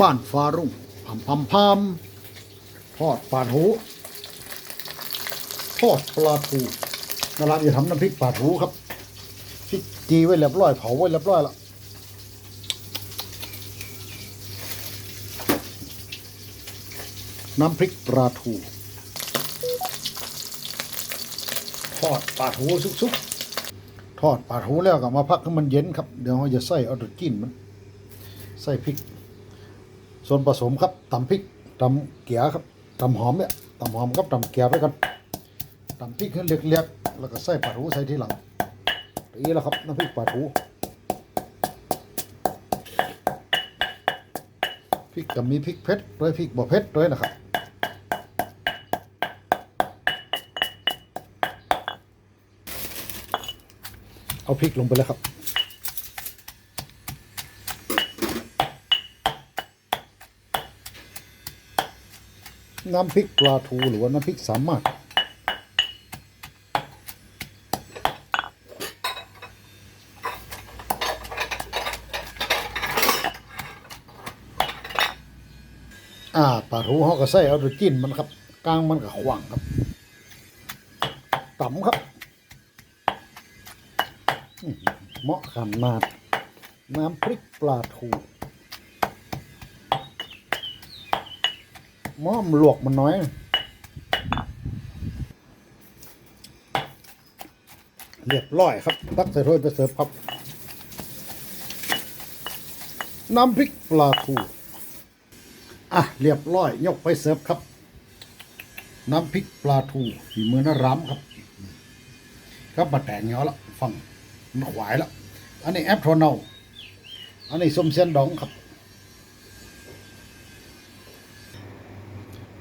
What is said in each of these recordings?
บ้านฟ้ารุ่งพามพามพามทอดปลาทูทอดปลาทูนาราจะทำน้ำพริกปลาทูครับพริกจีไว้เรียบร้อยเผาไว้เรียบร้อยแล้วน้ำพริกปลาทูทอดปลาทูสุกๆทอดปลาทูแล้วก็มาพักให้มันเย็นครับ เดี๋ยวเราจะใส่เอาตัวจิ้นมัน ใส่พริก ส่วนผสมครับตำพริกตำเกี๊ยครับตำหอมเนี่ยตำหอมกับตำเกี๊ยไปกันตำพริกให้เรียกๆแล้วก็ใส่ปลาทูใส่ทีหลังนี่แหละครับน้ำพริกปลาทูพริกก็มีพริกเผ็ดด้วยพริกบ่เผ็ดด้วยนะครับเอาพริกลงไปเลยครับ น้ำพริกปลาทูหรือว่าน้ำพริกสามารถอ่าปลาทูเขาก็ใส่เอาตัวจิ้นมันครับกลางมันกับขวางครับต่ำครับเหมาะขนาดน้ำพริกปลาทู หม้อมนลวกมันน้อย เรียบร้อยครับตักใส่ถ้วยไปเสิร์ฟครับ น้ำพริกปลาทูอะเรียบร้อย ยกไปเสิร์ฟครับ น้ำพริกปลาทูฝีมือน้ารำครับครับมาแต่งเงี้ยละฟังมันขวายละอันนี้แอปโทรเนาอันนี้ส้มเส้นดองครับ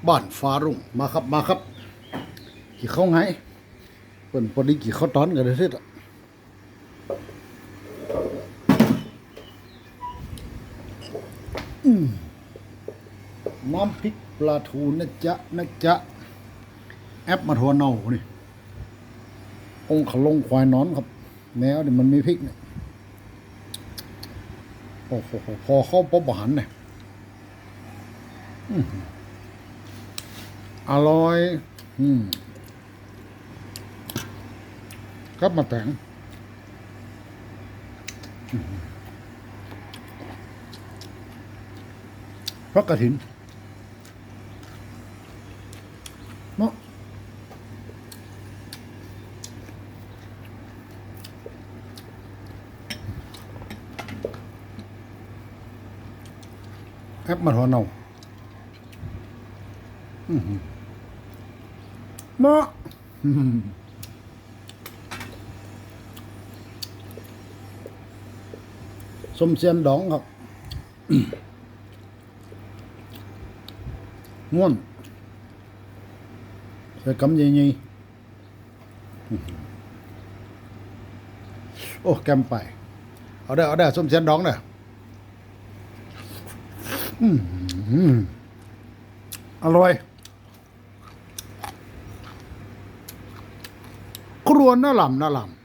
บ้านฟ้ารุ่งมาครับมาครับ กี่เข้าไงเปิ่นพอดีกี่เข้าตอนกันเลยทีละอืมน้ำพริกปลาทูนะจ๊ะนะจ๊ะแอปมาทัวเนานี่องค์ขลงควายนอนครับ แนวนี่มันมีพริกเนี่ยโอ้โหพอเข้าปอบหันเนี่ย อร่อย อืมครับมาแตงพระกระถินเนาะแอปมาทอนเอา เนาะอืมส้มเสียนดองครับง่วนใส่กำยี่ๆโอ้ แกมไป เอาได้เอาได้ส้มเสียนดองเนี่ยอืมอร่อย ครัวน่าหล่ำน่าหล่ำ